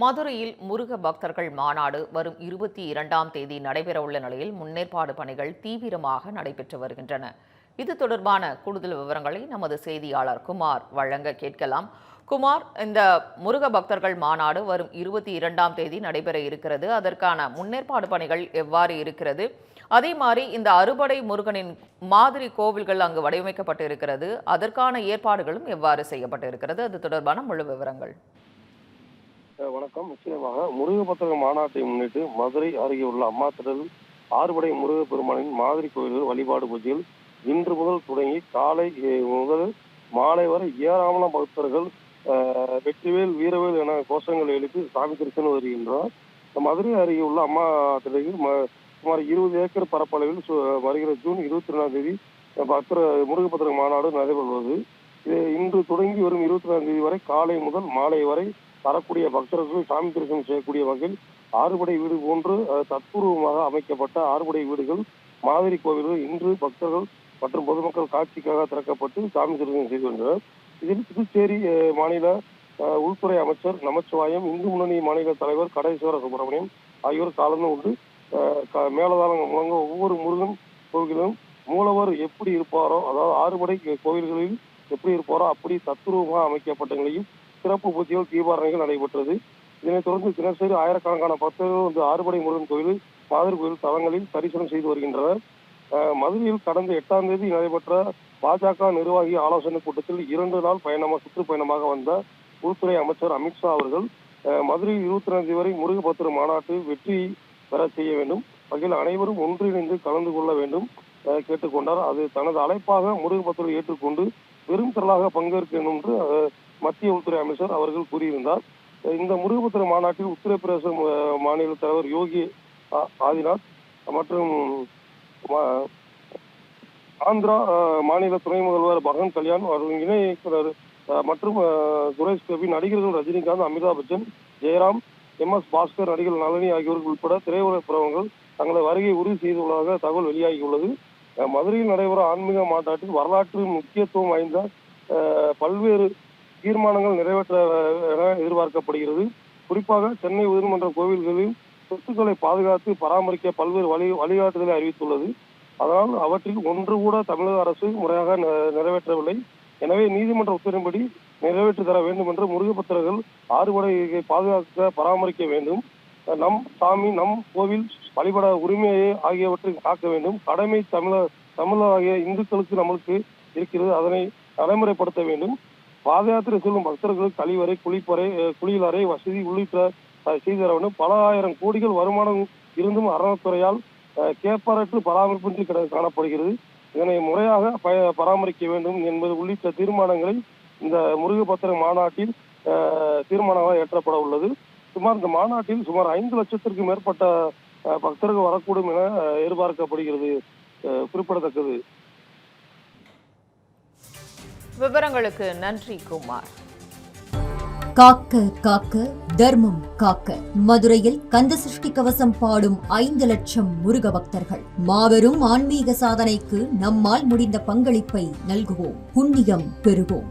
மதுரையில் முருக பக்தர்கள் மாநாடு வரும் இருபத்தி இரண்டாம் தேதி நடைபெறவுள்ள நிலையில் முன்னேற்பாடு பணிகள் தீவிரமாக நடைபெற்று வருகின்றன. இது தொடர்பான கூடுதல் விவரங்களை நமது செய்தியாளர் குமார் வழங்க கேட்கலாம். குமார் இந்த முருக பக்தர்கள் மாநாடு வரும் இருபத்தி இரண்டாம் தேதி நடைபெற இருக்கிறது. அதற்கான முன்னேற்பாடு பணிகள் எவ்வாறு இருக்கிறது? அதே மாதிரி இந்த அறுபடை முருகனின் மாதிரி கோவில்கள் அங்கு வடிவமைக்கப்பட்டு இருக்கிறது அதற்கான ஏற்பாடுகளும் எவ்வாறு செய்யப்பட்டு இருக்கிறது அது தொடர்பான முழு விவரங்கள். வணக்கம். நிச்சயமாக முருகபத்திரக மாநாட்டை முன்னிட்டு மதுரை அருகே உள்ள அம்மா திடலில் ஆறுபடை முருகப்பெருமானின் மாதிரி கோயில்கள் வழிபாடு பூஜைகள் இன்று முதல் தொடங்கி காலை முதல் மாலை வரை ஏராளமான பக்தர்கள் வெற்றிவேல் வீரவேல் என கோஷங்கள் எழுப்பி சாமி தரிசனம் வருகின்றனர். மதுரை அருகே உள்ள அம்மா திடலில் சுமார் இருபது ஏக்கர் பரப்பளவில் சு- வருகிற ஜூன் இருபத்தி ரெண்டாம் தேதி பத்திர முருகபத்திரக மாநாடு நடைபெறுவது இது இன்று தொடங்கி வரும் இருபத்தி ரெண்டாம் தேதி வரை காலை முதல் மாலை வரை வரக்கூடிய பக்தர்கள் சாமி தரிசனம் செய்யக்கூடிய வகையில் ஆறுபடை வீடு போன்று தத்பூர்வமாக அமைக்கப்பட்ட ஆறுபடை வீடுகள் மாதிரி கோவில்கள் இன்று பக்தர்கள் மற்றும் பொதுமக்கள் காட்சிக்காக திறக்கப்பட்டு சாமி தரிசனம் செய்து வருகின்றனர். இதில் புதுச்சேரி மாநில உள்துறை அமைச்சர் நமச்சிவாயம் இந்து முன்னணி மாநில தலைவர் கடேஸ்வர சுப்பிரமணியம் ஆகியோர் கலந்து கொண்டு க- மேலதாளங்கள் முழங்க ஒவ்வொரு முருகன் கோவிலும் மூலவர் எப்படி இருப்பாரோ அதாவது ஆறுபடை கோவில்களில் எப்படி இருப்பாரோ அப்படி தத்ரூபமாக அமைக்கப்பட்ட நிலையில் சிறப்பு பூஜைகள் தீபாரணைகள் நடைபெற்றது. இதனைத் தொடர்ந்து தினசரி ஆயிரக்கணக்கான பக்தர்கள் வந்து ஆறுபடை முருகன் கோவில் மாதிரி கோயில் தலங்களில் தரிசனம் செய்து வருகின்றனர். மதுரையில் கடந்த எட்டாம் தேதி நடைபெற்ற பாஜக நிர்வாகி ஆலோசனை கூட்டத்தில் இரண்டு நாள் பயணமாக சுற்றுப்பயணமாக வந்த உள்துறை அமைச்சர் அமித்ஷா அவர்கள் மதுரை மதுரையில் இருபத்தி ரெண்டு வரை முருகபத்திர மாநாட்டு வெற்றி பெற செய்ய வேண்டும். வகையில் அனைவரும் ஒன்றிணைந்து கலந்து கொள்ள வேண்டும் கேட்டுக்கொண்டார் அது தனது அழைப்பாக முருகபத்திரம் ஏற்றுக்கொண்டு பெரும் திரளாக பங்கேற்கணும் என்று மத்திய உள்துறை அமைச்சர் அவர்கள் கூறியிருந்தார். இந்த முருகபத்திர மாநாட்டில் உத்தரப்பிரதேச மாநில தலைவர் யோகி ஆ- ஆதிநாத் மற்றும் ஆந்திரா மாநில துணை முதல்வர் பகன் கல்யாண் அவர்கள் இணை இயக்குனர் மற்றும் சுரேஷ் கோபி நடிகர்கள் ரஜினிகாந்த் அமிதாப் பச்சன் ஜெயராம் எம். எஸ். பாஸ்கர் நடிகர் நளினி ஆகியோர்கள் உட்பட திரையுலக பிரபலங்கள் தங்களது வருகை உறுதி செய்துள்ளதாக தகவல் வெளியாகியுள்ளது. மதுரையில் நடைபெறும் ஆன்மீக மாநாட்டில் வரலாற்று முக்கியத்துவம் வாய்ந்த பல்வேறு தீர்மானங்கள் நிறைவேற்ற என எதிர்பார்க்கப்படுகிறது. குறிப்பாக சென்னை உயர்நீதிமன்ற கோவில்களில் சொத்துக்களை பாதுகாத்து பராமரிக்க பல்வேறு வழி வழிகாட்டுதலை அறிவித்துள்ளது. அதனால் அவற்றில் ஒன்று கூட தமிழக அரசு முறையாக நிறைவேற்றவில்லை. எனவே நீதிமன்ற உத்தரவின்படி நிறைவேற்றி தர வேண்டும் என்று முருகபத்திரர்கள் ஆறுபடையை பாதுகாக்க பராமரிக்க வேண்டும். நம் சாமி நம் கோவில் வழிபட உரிமையை ஆகியவற்றை காக்க வேண்டும். கடமை தமிழ தமிழராகிய இந்துக்களுக்கு நம்மளுக்கு இருக்கிறது. அதனை நடைமுறைப்படுத்த வேண்டும். பாத யாத்திரை செல்லும் பக்தர்களுக்கு கழிவறை குளிப்பறை குளியலறை வசதி உள்ளிட்ட அஹ், செய்து பல ஆயிரம் கோடிகள் வருமானம் இருந்தும் அறநிலைத்துறையால் கேப்பாரற்று பராமரிப்பின்றி கிட- காணப்படுகிறது. இதனை முறையாக பராமரிக்க வேண்டும் என்பது உள்ளிட்ட தீர்மானங்களை இந்த முருகபத்திர மாநாட்டில் தீர்மானமாக ஏற்றப்பட உள்ளது. சுமார் இந்த மாநாட்டில் சுமார் ஐந்து லட்சத்திற்கும் மேற்பட்ட பக்தர்கள் வரக்கூடும் என எதிர்பார்க்கப்படுகிறது குறிப்பிடத்தக்கது. விவரங்களுக்கு நன்றி குமார். காக்க காக்க தர்மம் காக்க. மதுரையில் கந்த சிருஷ்டி கவசம் பாடும் ஐந்து லட்சம் முருக பக்தர்கள். மாபெரும் ஆன்மீக சாதனைக்கு நம்மால் முடிந்த பங்களிப்பை நல்குவோம். புண்ணியம் பெறுவோம்.